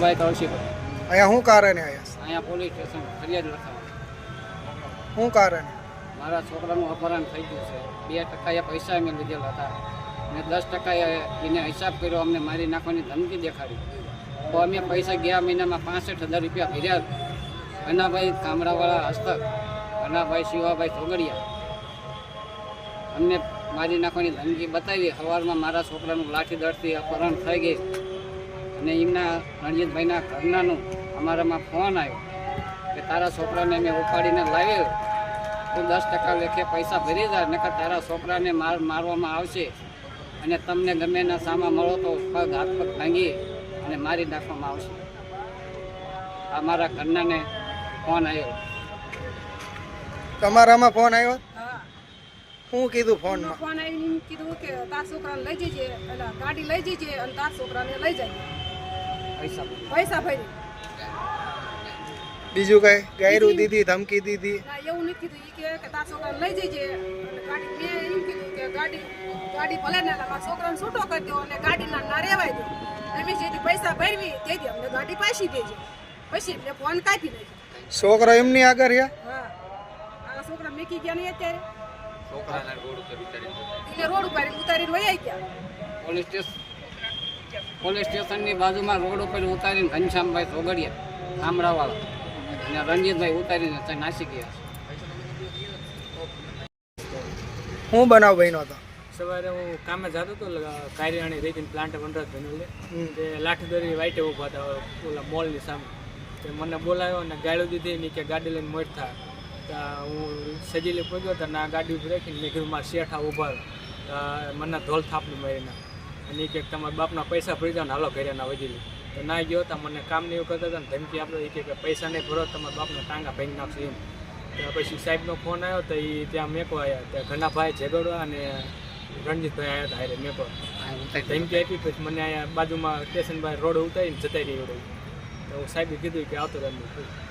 ભાઈ કૌશિકભાઈ અહીંયા શું કારણે આવ્યા અહીંયા પોલીસ સ્ટેશન ફરિયાદ લખાવા શું કારણે? મારા છોકરાનું અપહરણ થઈ ગયું છે. બે ટકા એ પૈસા અમે લીધેલા હતા. અને દસ ટકા એને હિસાબ કર્યો અમને મારી નાખવાની ધમકી દેખાડી. તો અમે પૈસા ગયા મહિનામાં પાસઠ હજાર રૂપિયા ભર્યા. અનાભાઈ કામરાવાળા હસ્તક અનાભાઈ શિવાભાઈ ચોગડિયા અમને મારી નાખવાની ધમકી બતાવી સવારમાં મારા છોકરાનું લાઠી દળથી અપહરણ થઈ ગઈ અને એમના રણજીતભાઈના ઘરનાનો અમારામાં ફોન આવ્યો કે તારા છોકરાને મેં ઉપાડીને લાવ્યો. તું દસ ટકા લેખે પૈસા ભરી જા નકર તારા છોકરાને માર મારવામાં આવશે. અને તમને ગમે એના સામા મળો તો પગ હાથ પગ ભાંગી અને મારી નાખવામાં આવશે. આ મારા ઘરનાને ફોન આવ્યો. તમારામાં ફોન આવ્યો? હા. શું કીધું ફોનમાં? ફોન આવીને કીધું કે તાર છોકરાને લઈ જજે એટલે ગાડી લઈ જજે અને તાર છોકરાને લઈ જાય પૈસા ભરી. બીજું કઈ? ગાયરું દીધી ધમકી દીધી. ના એવું નથી કીધું. એ કે કે તાર છોકરાને લઈ જજે. ગાડી મેં એમ કીધું કે ગાડી ગાડી ભલે ને મારા છોકરાને છૂટો કરી દો અને ગાડીના ના રેવાય દો. અમે જેથી પૈસા ભરવી તેથી અમને ગાડી પાછી દેજે. પછી એમને ફોન કાપી નાખ્યો. છોકરો એમની આગળ રહ્યા? હા. આ છોકરા મેકી ગયા નહીં અત્યારે. એટલે રોડ ઉપર ઉતારીને વયા ગયા. પોલીસ સ્ટેશન પોલીસ સ્ટેશનની બાજુમાં રોડ ઉપર ઉતારીને ઘનશ્યામભાઈ સોગડિયા ખામડાવાળા અને રણજીતભાઈ ઉતારીને ત્યાં નાસી ગયા હું બનાવ બન્યો હતો? સવારે હું કામે જતો હતો કાર્યાણી રેતીન પ્લાન્ટ વનરાજ બનેલ તે તે લાઠીદરી વાઈટે ઊભા હતા ઓલા મોલની સામે. તે મને બોલાવ્યો અને ગાડી દીધી ને કે ગાડી લઈને મોટ થા. તો હું સજીલે પહોંચ્યો તો ના ગાડી ઊભી રાખીને મેં કીધું મારા શેઠા ઊભા મને ધોલ થાપની મારીને અને એ કે તમારા બાપના પૈસા ભરી દો ને હાલો ઘરે વધી લે. તો ના ગયો હતા મને કામ નહીં કરતા હતા ને ધમકી આપણે એ કે પૈસા નહીં ભરો તમારા બાપના ટાંગા ભાંગી નાખશે એમ. ત્યાં પછી સાહેબનો ફોન આવ્યો તો એ ત્યાં મેકો આવ્યા ત્યાં ઘણા ભાઈ ઝઘડવા અને રણજીતભાઈ આવ્યા હતા હારે મેકો ધમકી આપી પછી મને અહીંયા બાજુમાં સ્ટેશન બાર રોડ ઉતારીને જતા રહી તો સાહેબે કીધું કે આવતો રણજીત